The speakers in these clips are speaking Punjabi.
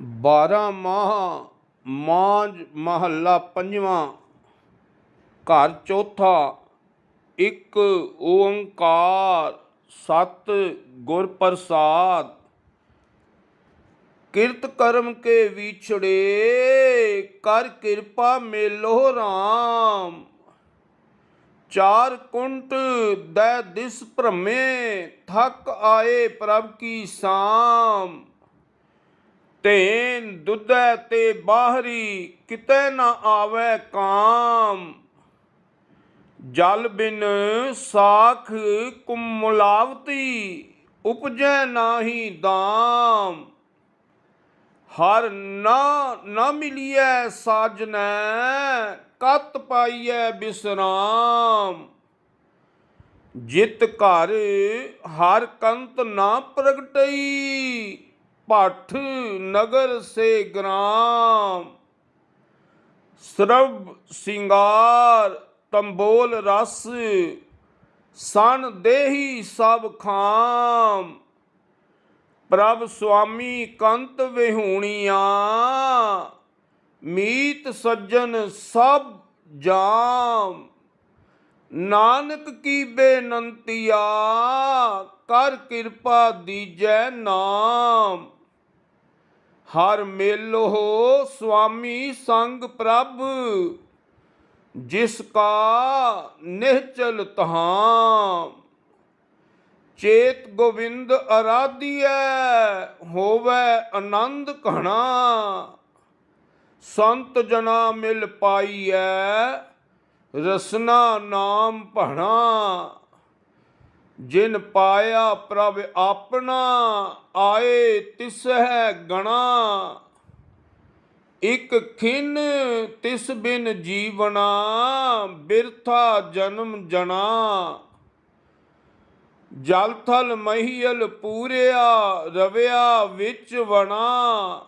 ਬਾਰਾਂ ਮਾਹ ਮਾਂਝ ਮਹੱਲਾ ਪੰਜਵਾਂ ਘਰ ਚੌਥਾ ਇੱਕ ਓੰਕਾਰ ਸਤ ਗੁਰ ਪ੍ਰਸਾਦ ਕਿਰਤ ਕਰਮ ਕੇ ਵਿਛੜੇ ਕਰ ਕਿਰਪਾ ਮੇਲੋ RAM ਚਾਰ ਕੁੰਟ ਦੈ ਦਿਸ ਭ੍ਰਮੇ ਥਕ ਆਏ ਪ੍ਰਭ ਕੀ ਸਾਮ ਤੇਨ ਦੁੱਧੈ ਤੇ ਬਾਹਰੀ, ਕਿਤੇ ਨਾ ਆਵੇ ਕਾਮ। ਜਲ ਬਿਨ ਸਾਖ ਕੁਮਲਾਵਤੀ ਉਪਜੈ ਨਾਹੀ ਦਾਮ। ਹਰ ਨਾ ਨਾ ਮਿਲੀਐ ਸਾਜਨੈ, ਕਤ ਪਾਈਐ ਬਿਸਰਾਮ। ਜਿਤ ਘਰ ਹਰ ਕੰਤ ਨਾ ਪ੍ਰਗਟਈ ਭੱਠ ਨਗਰ ਸੇ ਗ੍ਰਾਮ। ਸਰਬ ਸਿੰਗਾਰ ਤੰਬੋਲ ਰਸ ਸਨ ਦੇਹੀ ਸਭ ਖਾਮ। ਪ੍ਰਭ ਸੁਆਮੀ ਕੰਤ ਵਿਹੂਣੀਆਂ, ਮੀਤ ਸੱਜਣ ਸਭ ਜਾਮ। ਨਾਨਕ ਕੀ ਬੇਨੰਤੀਆ, ਕਰ ਕਿਰਪਾ ਦੀਜੈ ਨਾਮ। ਹਰ ਮੇਲੋ ਸੁਆਮੀ ਸੰਗ ਪ੍ਰਭ, ਜਿਸ ਕਾ ਨਿਹਚਲ ਤਹਾਮ ਚੇਤ ਗੋਵਿੰਦ ਅਰਾਧੀਐ, ਹੋਵੇ ਆਨੰਦ ਘਣਾ। ਸੰਤ ਜਨਾ ਮਿਲ ਪਾਈਐ, ਰਸਨਾ ਨਾਮ ਭਣਾ। ਜਿਨ ਪਾਇਆ ਪ੍ਰਭ ਆਪਣਾ, ਆਏ ਤਿਸ ਹੈ ਗਣਾ। ਇਕ ਖਿਨ ਤਿਸ ਬਿਨ ਜੀਵਨਾ ਬਿਰਥਾ ਜਨਮ ਜਣਾ। ਜਲ ਥਲ ਮਹੀਲ ਪੂਰਿਆ, ਰਵਿਆ ਵਿੱਚ ਵਣਾ।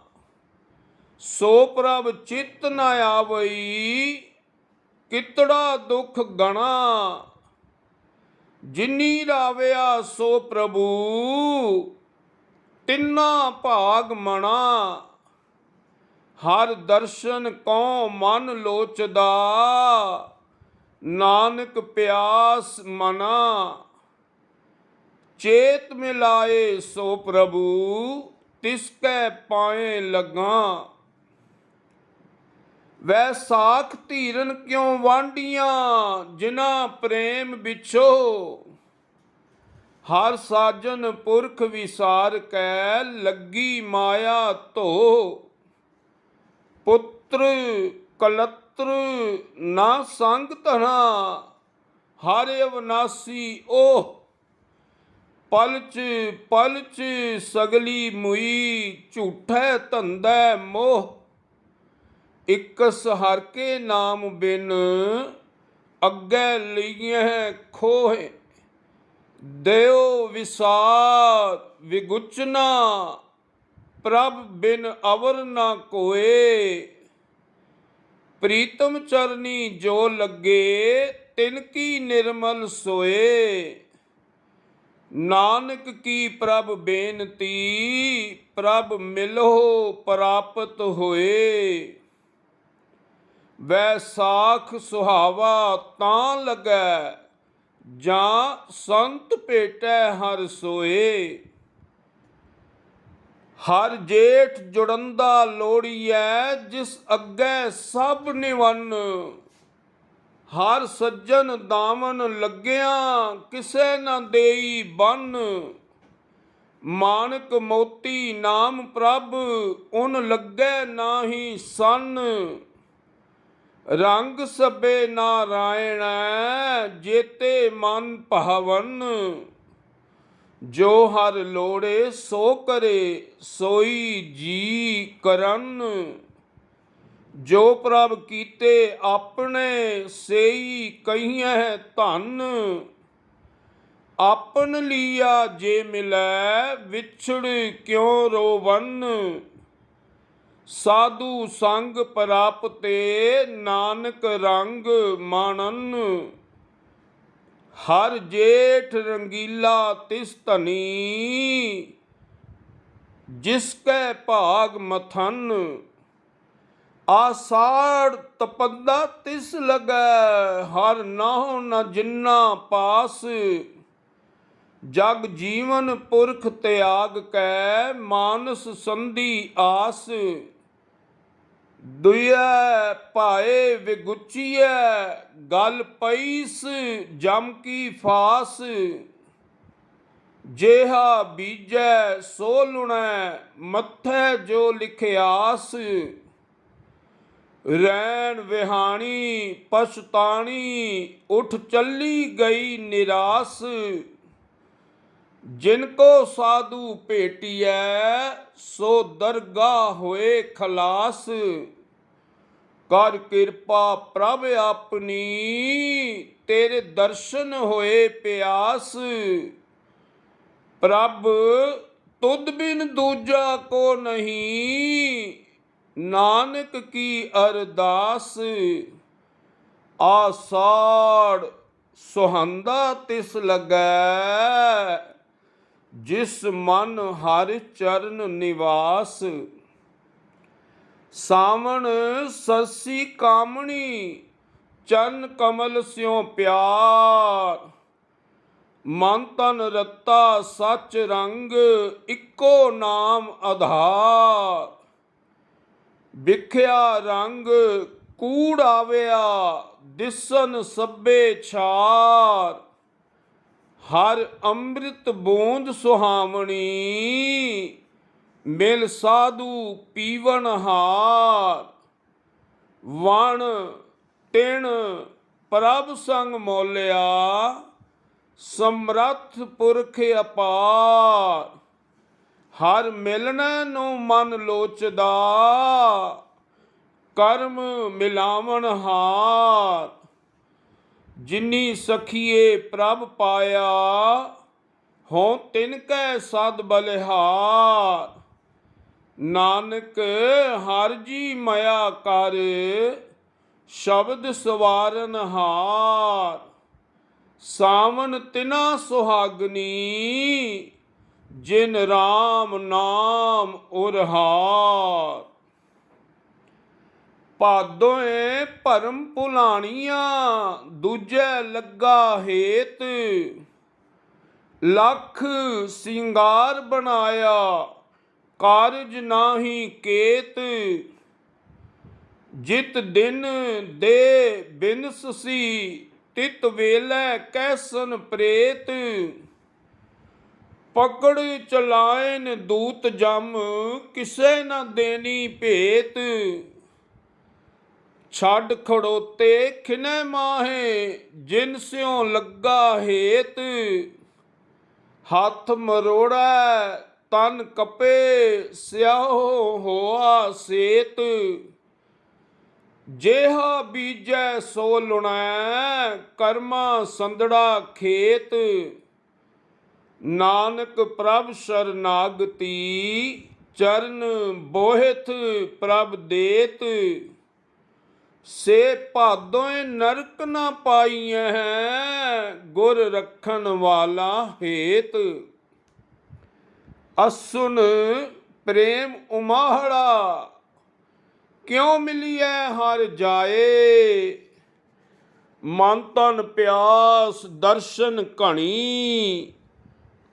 ਸੋ ਪ੍ਰਭ ਚਿਤ ਨ ਆਵਈ, ਕਿਤੜਾ ਦੁਖ ਗਣਾ। ਜਿਨੀ ਰਾਵਿਆ ਸੋ ਪ੍ਰਭੂ, ਤਿੰਨਾ ਭਾਗ ਮਣਾ। ਹਰ ਦਰਸ਼ਨ ਕਉ ਮਨ ਲੋਚਦਾ, ਨਾਨਕ ਪਿਆਸ ਮਨਾ। ਚੇਤ ਮਿਲਾਏ ਸੋ ਪ੍ਰਭੂ, ਤਿਸ ਕੈ ਪਾਏ ਲਗਾ। ਵੈਸਾਖ ਧੀਰਨ ਕਿਉ ਵਾਂਡੀਆਂ ਜਿਨ੍ਹਾਂ ਪ੍ਰੇਮ ਵਿਛੋ? ਹਰ ਸਾਜਨ ਪੁਰਖ ਵਿਸਾਰ ਕੈ, ਲੱਗੀ ਮਾਇਆ ਧੋ। ਪੁੱਤਰ ਕਲਤਰ ਨਾ ਸੰਗ ਧਨਾ, ਹਰ ਅਵਨਾਸੀ ਓਹ। ਪਲਚ ਪਲਚ ਸਗਲੀ ਮੁਈ ਝੂਠੈ ਧੰਦੈ ਮੋਹ। ਇਕਸ ਹਰ ਕੇ ਨਾਮ ਬਿਨ ਅੱਗੇ ਲਈਐ ਖੋਹੇ। ਦਿਓ ਵਿਸਾਰ, ਵਿਗੁਚਨਾ, ਪ੍ਰਭ ਬਿਨ ਅਵਰ ਨਾ ਕੋਏ। ਪ੍ਰੀਤਮ ਚਰਨੀ ਜੋ ਲੱਗੇ, ਤਿਨ ਕੀ ਨਿਰਮਲ ਸੋਏ। ਨਾਨਕ ਕੀ ਪ੍ਰਭ ਬੇਨਤੀ, ਪ੍ਰਭ ਮਿਲੋ ਪ੍ਰਾਪਤ ਹੋਏ। ਵੈਸਾਖ ਸੁਹਾਵਾ ਤਾਂ ਲੱਗੈ, ਜਾਂ ਸੰਤ ਭੇਟੈ ਹਰ ਸੋਏ। ਹਰ ਜੇਠ ਜੁੜੰਦਾ ਲੋੜੀਐ, ਜਿਸ ਅੱਗੇ ਸਭ ਨਿਵੰਨ। ਹਰ ਸੱਜਣ ਦਾਮਨ ਲੱਗਿਆ, ਕਿਸੇ ਨਾ ਦੇਈ ਬੰਨ। ਮਾਨਕ ਮੋਤੀ ਨਾਮ ਪ੍ਰਭ, ਉਨ ਲੱਗੇ ਨਾਹੀ ਸੰਨ। ਰੰਗ ਸਭੇ ਨਾਰਾਇਣ, ਜੇਤੇ ਮਨ ਭਾਵਨ। ਜੋ ਹਰ ਲੋੜੇ ਸੋ ਕਰੇ, ਸੋਈ ਜੀ ਕਰਨ। ਜੋ ਪ੍ਰਭ ਕੀਤੇ ਆਪਣੇ, ਸੇਈ ਕਹੀਐ ਧਨ। ਆਪਨ ਲੀਆ ਜੇ ਮਿਲੈ, ਵਿਛੜ ਕਿਉ ਰੋਵਨ। ਸਾਧੂ ਸੰਗ ਪ੍ਰਾਪਤੇ ਨਾਨਕ ਰੰਗ ਮਾਣਨ। ਹਰ ਜੇਠ ਰੰਗੀਲਾ ਤਿਸ ਧਨੀ। ਜਿਸ ਕੈ ਭਾਗ ਮਥਨ। ਆਸਾੜ ਤਪੰਦਾ ਤਿਸ ਲਗੈ। ਹਰ ਨਾਹੁ ਨ ਜਿੰਨਾ ਪਾਸ। ਜਗ ਜੀਵਨ ਪੁਰਖ ਤਿਆਗ ਕੈ, ਮਾਨਸ ਸੰਧੀ ਆਸ। ਦੁਇਐ ਭਾਏ ਵਿਗੁਚੀਐ, ਗਲ ਪਈਸ ਜਮ ਕੀ ਫਾਸ। ਜੇਹਾ ਬੀਜੈ ਸੋ ਲੁਣੈ, ਮੱਥੈ ਜੋ ਲਿਖਿਆਸ। ਰੈਣ ਵਿਹਾਣੀ, ਪਛਤਾਣੀ, ਉਠ ਚੱਲੀ ਗਈ ਨਿਰਾਸ। ਜਿਨ ਕੋ ਸਾਧੂ ਭੇਟੀਐ, ਸੋ ਦਰਗਾ ਹੋਏ ਖਲਾਸ। ਕਰ ਕਿਰਪਾ ਪ੍ਰਭ ਆਪਣੀ, ਤੇਰੇ ਦਰਸ਼ਨ ਹੋਏ ਪਿਆਸ। ਪ੍ਰਭ, ਤੁਧ ਬਿਨ ਦੂਜਾ ਕੋ ਨਹੀਂ, ਨਾਨਕ ਕੀ ਅਰਦਾਸ। ਆਸਾੜ ਸੁਹੰਦਾ ਤਿਸ ਲਗੈ ਜਿਸ ਮਨ ਹਰ ਚਰਨ ਨਿਵਾਸ, ਸਾਵਣ ਸਸੀ ਕਾਮਣੀ, ਚਰਨ ਕਮਲ ਸਿਉ ਪਿਆਰ। ਮਨ ਤਨ ਰਤਾ ਸਚ ਰੰਗ, ਇੱਕੋ ਨਾਮ ਆਧਾਰ। ਵਿਖਿਆ ਰੰਗ, ਕੂੜ ਆਵਿਆ, ਦਿਸਨ ਸਭੇ ਛਾਰ। ਹਰ ਅੰਮ੍ਰਿਤ ਬੂੰਦ ਸੁਹਾਵਣੀ, ਮਿਲ ਸਾਧੂ ਪੀਵਨ ਹਾਰ। ਵਣ ਟਿਣ ਪ੍ਰਭ ਸੰਗ ਮੋਲਿਆ, ਸਮਰੱਥ ਪੁਰਖ ਅਪਾਰ। ਹਰ ਮਿਲਣ ਨੂੰ ਮਨ ਲੋਚਦਾ, ਕਰਮ ਮਿਲਾਵਣ ਹਾਰ। ਜਿਨੀ ਸਖੀਏ ਪ੍ਰਭ ਪਾਇਆ, ਹੋ ਤਿਨ ਕੈ ਸਦ ਬਲਿਹਾਰ। ਨਾਨਕ ਹਰ ਜੀ ਮਾਇਆ ਕਰ, ਸ਼ਬਦ ਸਵਾਰਨ ਹਾਰ। ਸਾਵਨ ਤਿਨਾ ਸੁਹਾਗਨੀ, ਜਿਨ RAM ਨਾਮ ਉਰਹਾਰ ਭਾਦੋਏ ਭਰਮ ਭੁਲਾਣੀਆਂ, ਦੂਜੇ ਲੱਗਾ ਹੇਤ। ਲੱਖ ਸਿੰਗਾਰ ਬਣਾਇਆ, ਕਾਰਜ ਨਾਹੀ ਕੇਤ। ਜਿਤ ਦਿਨ ਦੇ ਬਿਨਸ ਸੀ, ਤਿਤ ਵੇਲੇ ਕੈਸਨ ਪ੍ਰੇਤ। ਪਕੜ ਚਲਾਇਨ ਦੂਤ ਜਮ, ਕਿਸੇ ਨਾ ਦੇਣੀ ਭੇਤ। ਛੱਡ ਖੜੋਤੇ ਖਿਨੇ ਮਾਹੇ, ਜਿਨ ਸਿਉ ਲੱਗਾ ਹੇਤ। ਹੱਥ ਮਰੋੜਾ, ਤਨ ਕਪੇ, ਸਿਆਹੋ ਹੋਆ ਸੇਤ। ਜੇਹਾ ਬੀਜੈ, ਸੋ ਲੁਣੈ, ਕਰਮਾ ਸੰਦੜਾ ਖੇਤ। ਨਾਨਕ ਪ੍ਰਭ ਸਰਨਾਗਤੀ ਚਰਨ ਬੋਹਿਤ ਪ੍ਰਭ ਦੇਤ। ਸੇ ਭਾਦੋਏ ਨਰਕ ਨਾ ਪਾਈਐ ਗੁਰ ਰੱਖਣ ਵਾਲਾ ਹੇਤ। ਅਸੁਨ ਪ੍ਰੇਮ ਉਮਾਹੜਾ, ਕਿਉ ਮਿਲੀਐ ਹਰ ਜਾਏ? ਮਨ ਤਨ ਪਿਆਸ, ਦਰਸ਼ਨ ਘਣੀ,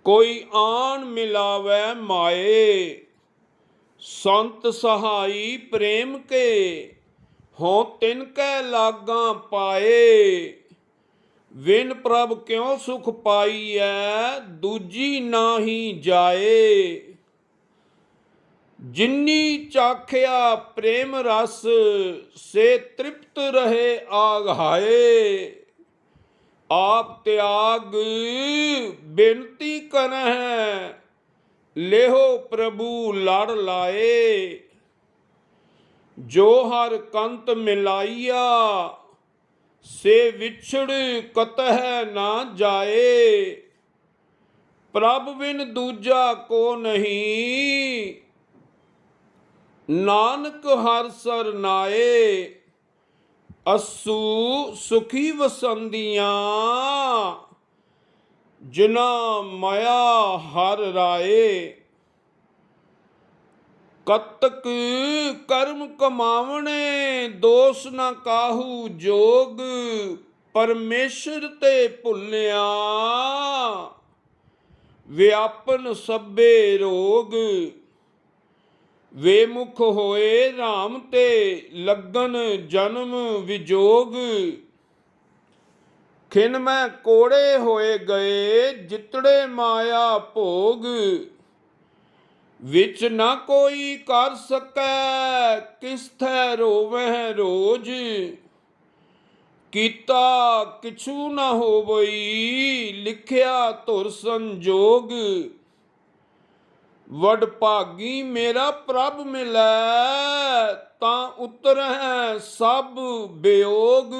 ਕੋਈ ਆਣ ਮਿਲਾਵੇ ਮਾਏ। ਸੰਤ ਸਹਾਈ ਪ੍ਰੇਮ ਕੇ। ਹੋ ਤਿਨ ਕੈ ਲਾਗਾਂ ਪਾਏ। ਵਿਨ ਪ੍ਰਭ ਕਿਉ ਸੁਖ ਪਾਈਐ, ਦੂਜੀ ਨਾਹੀ ਜਾਏ। ਜਿਨੀ ਚਾਖਿਆ ਪ੍ਰੇਮ ਰਸ, ਸੇ ਤ੍ਰਿਪਤ ਰਹੇ ਆਗਾਏ ਆਪ ਤਿਆਗ ਬੇਨਤੀ ਕਰਹਿ, ਲੇਹੋ ਪ੍ਰਭੂ ਲੜ ਲਾਏ। ਜੋ ਹਰ ਕੰਤ ਮਿਲਾਈਆ, ਸੇ ਵਿਛੜ ਕਤਹਿ ਨਾ ਜਾਏ। ਪ੍ਰਭ ਬਿਨ ਦੂਜਾ ਕੋ ਨਹੀਂ, ਨਾਨਕ ਹਰ ਸਰਨਾਏ ਅਸੂ ਸੁਖੀ ਵਸੰਦੀਆਂ ਜਿਨਾ ਮਾਇਆ ਹਰ ਰਾਏ। ਕਤਕ ਕਰਮ ਕਮਾਵਣੇ, ਦੋਸ ਨਾ ਕਾਹੂ ਜੋਗ, ਪਰਮੇਸ਼ਰ ਤੇ ਭੁੱਲਿਆ। ਵਿਆਪਨ ਸਭੇ ਰੋਗ, ਵੇਮੁਖ ਹੋਏ RAM ਤੇ ਲੱਗਨ ਜਨਮ ਵਿਜੋਗ। ਖਿਨ ਮੈਂ ਕੋੜੇ ਹੋਏ ਗਏ, ਜਿਤੜੇ ਮਾਇਆ ਭੋਗ ਵਿੱਚ ਨਾ ਕੋਈ ਕਰ ਸਕੈ ਕਿਸ ਥੈ ਰੋਵਹਿ ਰੋਜ? ਕੀਤਾ ਕਿਛੂ ਨਾ ਹੋਵਈ, ਲਿਖਿਆ ਧੁਰ ਸੰਜੋਗ। ਵਡ ਭਾਗੀ ਮੇਰਾ ਪ੍ਰਭ ਮਿਲੈ, ਤਾਂ ਉਤਰਹਿ ਸਭ ਬਿਯੋਗ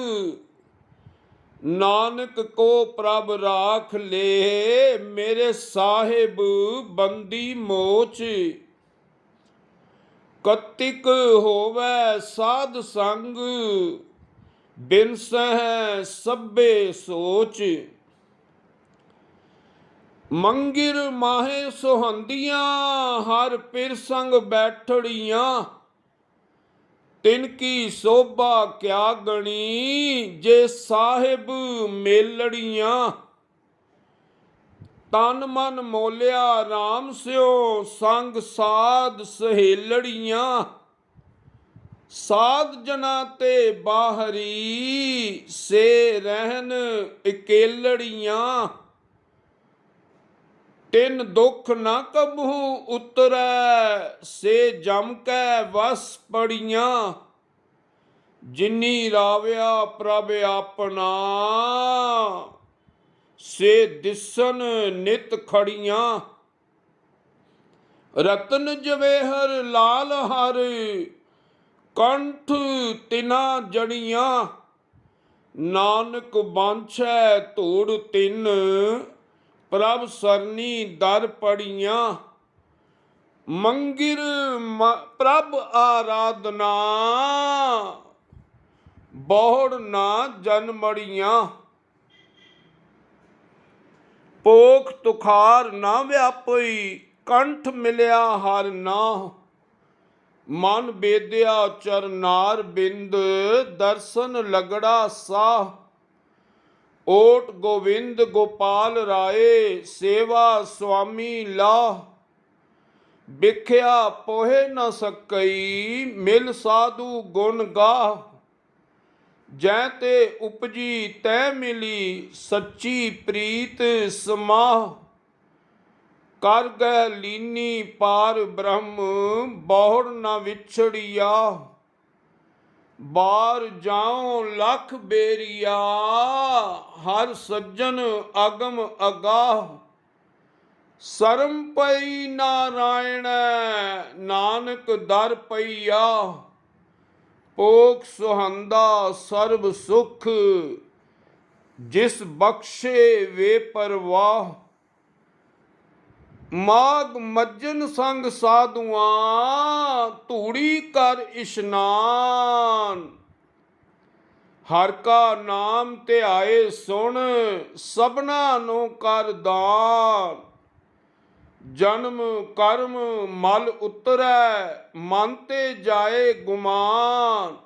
ਨਾਨਕ ਕੋ ਪ੍ਰਭ ਰਾਖ ਲੇ ਮੇਰੇ ਸਾਹਿਬ ਬੰਦੀ ਮੋਚ। ਕਤਿਕ ਹੋਵੇ ਸਾਧ ਸੰਗ, ਬਿਨ ਸਹਿ ਸਭੇ ਸੋਚ। ਮੰਗਿਰ ਮਾਹੇ ਸੁਹੰਦੀਆਂ, ਹਰ ਪਿਰ ਸੰਗ ਬੈਠੜੀਆਂ। ਤਿਨ ਕੀ ਸੋਭਾ ਕਿਆ ਗਣੀ, ਜੇ ਸਾਹਿਬ ਮੇਲੜੀਆਂ। ਤਨ ਮਨ ਮੋਲਿਆ RAM ਸਿਓ, ਸੰਗ ਸਾਧ ਸਹੇਲੜੀਆਂ। ਸਾਧ ਜਨਾ ਤੇ ਬਾਹਰੀ, ਸੇ ਰਹਿਣ ਇਕੇਲੜੀਆਂ। ਤਿੰਨ ਦੁੱਖ ਨਾ ਕਬਹੂ ਉਤਰੈ, ਸੇ ਜਮ ਕੈ ਵਸ ਪੜੀਆਂ। ਜਿਨੀ ਰਾਵਿਆ ਪ੍ਰਭ ਆਪਣਾ, ਸੇ ਦਿਸਨ ਨਿਤ ਖੜੀਆਂ। ਰਤਨ ਜਵੇਹਰ ਲਾਲ ਹਰ, ਕੰਠ ਤਿਨਾ ਜੜੀਆਂ। ਨਾਨਕ ਬਾਂਛੈ ਧੂੜ ਤਿੰਨ ਪ੍ਰਭ ਸਰਨੀ ਦਰ ਪੜੀਆਂ, ਮੰਗਿਰ ਪ੍ਰਭ ਆਰਾਧਨਾ। ਬਹੁੜ ਨਾ ਜਨਮੜੀਆਂ ਪੋਖ ਤੁਖਾਰ ਨਾ ਵਿਆਪਈ, ਕੰਠ ਮਿਲਿਆ ਹਰ ਨਾ ਮਨ ਬੇਦਿਆ ਚਰਨਾਰ ਬਿੰਦ, ਦਰਸ਼ਨ ਲਗੜਾ ਸਾਹ। ਓਟ ਗੋਵਿੰਦ ਗੋਪਾਲ ਰਾਏ, ਸੇਵਾ ਸੁਆਮੀ ਲਾ ਵਿਖਿਆ ਪੋਹੇ ਨ ਸਕਈ, ਮਿਲ ਸਾਧੂ ਗੁਣ ਗਾ ਜੈ ਤੇ ਉਪਜੀ ਤੈ ਮਿਲੀ, ਸੱਚੀ ਪ੍ਰੀਤ ਸਮਾਹ। ਕਰ ਗਏ ਲੀਨੀ ਪਾਰ ਬ੍ਰਹਮ ਬਹੁੜ ਨ ਵਿਛੜਿਆ। ਬਾਰ ਜਾਉ ਲਖ ਬੇਰੀਆ, ਹਰ ਸੱਜਣ ਅਗਮ ਅਗਾਹ। ਸਰਮ ਪਈ ਨਾਰਾਇਣ, ਨਾਨਕ ਦਰ ਪਈਆ। ਪੋਖ ਸੁਹੰਦਾ ਸਰਬ ਸੁਖ, ਜਿਸ ਬਖਸ਼ੇ ਵੇ ਪਰਵਾਹ। ਮਾਗ ਮੱਜਨ ਸੰਗ ਸਾਧੂਆਂ, ਧੂੜੀ ਕਰ ਇਸ਼ਨਾਨ। ਹਰ ਕਾ ਨਾਮ ਧਿਆਏ ਸੁਣ, ਸਭਨਾ ਨੂੰ ਕਰ ਦਾਨ। ਜਨਮ ਕਰਮ ਮਲ ਉਤਰੈ, ਮਨ ਤੇ ਜਾਏ ਗੁਮਾਨ।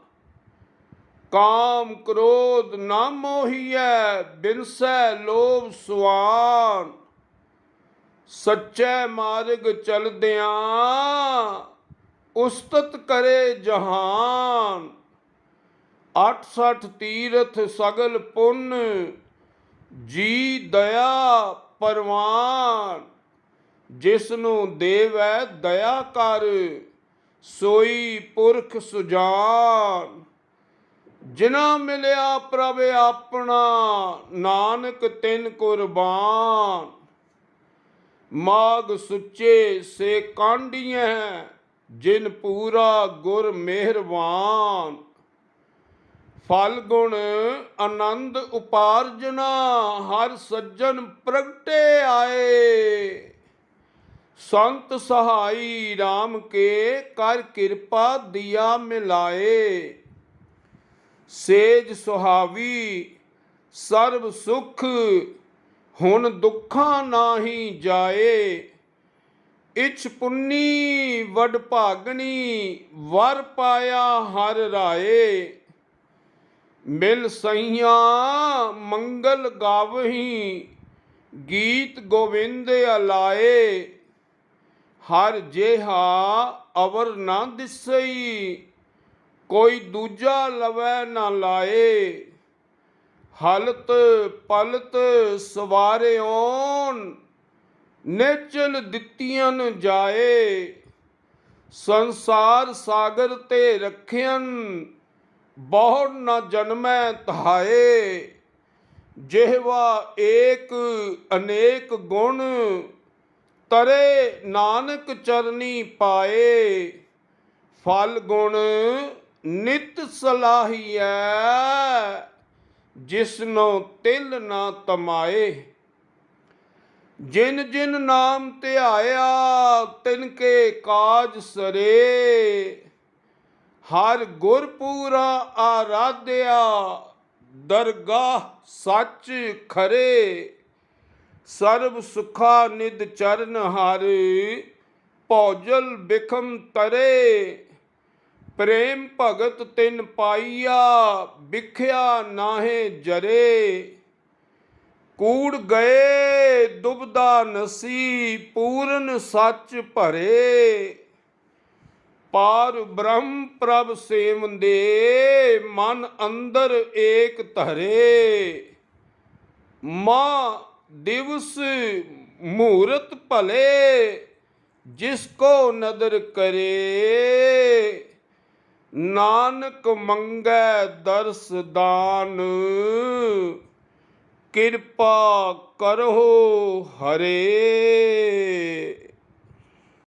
ਕਾਮ ਕ੍ਰੋਧ ਨਾ ਮੋਹੀਐ, ਬਿਨਸੈ ਲੋਭ ਸੁਆਨ। ਸੱਚੇ ਮਾਰਗ ਚਲਦਿਆਂ ਉਸਤਤ ਕਰੇ ਜਹਾਨ। 68 ਤੀਰਥ ਸਗਲ ਪੁੰਨ, ਜੀ ਦਇਆ ਪਰਵਾਨ। ਜਿਸ ਨੂੰ ਦੇਵੈ ਦਇਆ ਕਰ, ਸੋਈ ਪੁਰਖ ਸੁਜਾਨ। ਜਿਨਾ ਮਿਲਿਆ ਪ੍ਰਭ ਆਪਣਾ, ਨਾਨਕ ਤਿਨ ਕੁਰਬਾਨ। ਮਾਗ ਸੁੱਚੇ ਸੇ ਕਾਂਡੀਆਂ ਜਿਨ ਪੂਰਾ ਗੁਰ ਮਿਹਰਬਾਨ। ਫਲ ਗੁਣ ਆਨੰਦ ਉਪਾਰਜਨਾ, ਹਰ ਸੱਜਣ ਪ੍ਰਗਟੇ ਆਏ। ਸੰਤ ਸਹਾਈ RAM ਕੇ ਕਰ ਕਿਰਪਾ ਦਿਆ ਮਿਲਾਏ। ਸੇਜ ਸੁਹਾਵੀ, ਸਰਬ ਸੁਖ ਹੁਣ ਦੁੱਖਾਂ ਨਾਹੀ ਜਾਏ, ਇਛ ਪੁੰਨੀ ਵਡ ਭਾਗਣੀ ਵਰ ਪਾਇਆ ਹਰ ਰਾਏ। ਮਿਲ ਸਈਆਂ ਮੰਗਲ ਗਾਵਹੀ, ਗੀਤ ਗੋਵਿੰਦ ਅਲਾਏ। ਹਰ ਜੇਹਾ ਅਵਰ ਨਾ ਦਿਸਈ, ਕੋਈ ਦੂਜਾ ਲਵੈ ਨਾ ਲਾਏ। ਹਲਤ ਪਲਤ ਸਵਾਰਿਓਨ, ਨੇਚਲ ਦਿੱਤੀਆਂ ਜਾਏ, ਸੰਸਾਰ ਸਾਗਰ ਤੇ ਰੱਖਿਅਨ ਬਹੁ ਨਾ ਜਨਮੈ ਧਾਏ। ਜਿਹਵਾ ਏਕ ਅਨੇਕ ਗੁਣ, ਤਰੇ ਨਾਨਕ ਚਰਨੀ ਪਾਏ। ਫਲ ਗੁਣ ਨਿਤ ਸਲਾਹੀਐ ਜਿਸਨੋ ਤਿਲ ਨਾ ਤਮਾਏ। ਜਿਨ ਜਿਨ ਨਾਮ ਧਿਆਇਆ, ਤਿਨ ਕੇ ਕਾਜ ਸਰੇ। ਹਰ ਗੁਰਪੂਰਾ ਆਰਾਧਿਆ, ਦਰਗਾਹ ਸੱਚ ਖਰੇ। ਸਰਬ ਸੁਖਾ ਨਿਦ ਚਰਨ ਹਰ, ਭੌਜਲ ਬਿਖਮ ਤਰੇ। ਪ੍ਰੇਮ ਭਗਤ ਤਿਨ ਪਾਈਆ, ਵਿਖਿਆ ਨਾਹੇ ਜਰੇ। ਕੂੜ ਗਏ, ਦੁਬਦਾ ਨਸੀ, ਪੂਰਨ ਸੱਚ ਭਰੇ। ਪਾਰ ਬ੍ਰਹਮ ਪ੍ਰਭ ਸੇਵੰਦੇ, ਮਨ ਅੰਦਰ ਏਕ ਧਰੇ। ਮਾਂ ਦਿਵਸ ਮੂਰਤ ਭਲੇ, ਜਿਸ ਕੋ ਨਦਰ ਕਰੇ। ਨਾਨਕ ਮੰਗੈ ਦਰਸ ਦਾਨ ਕਿਰਪਾ ਕਰੋ ਹਰੇ।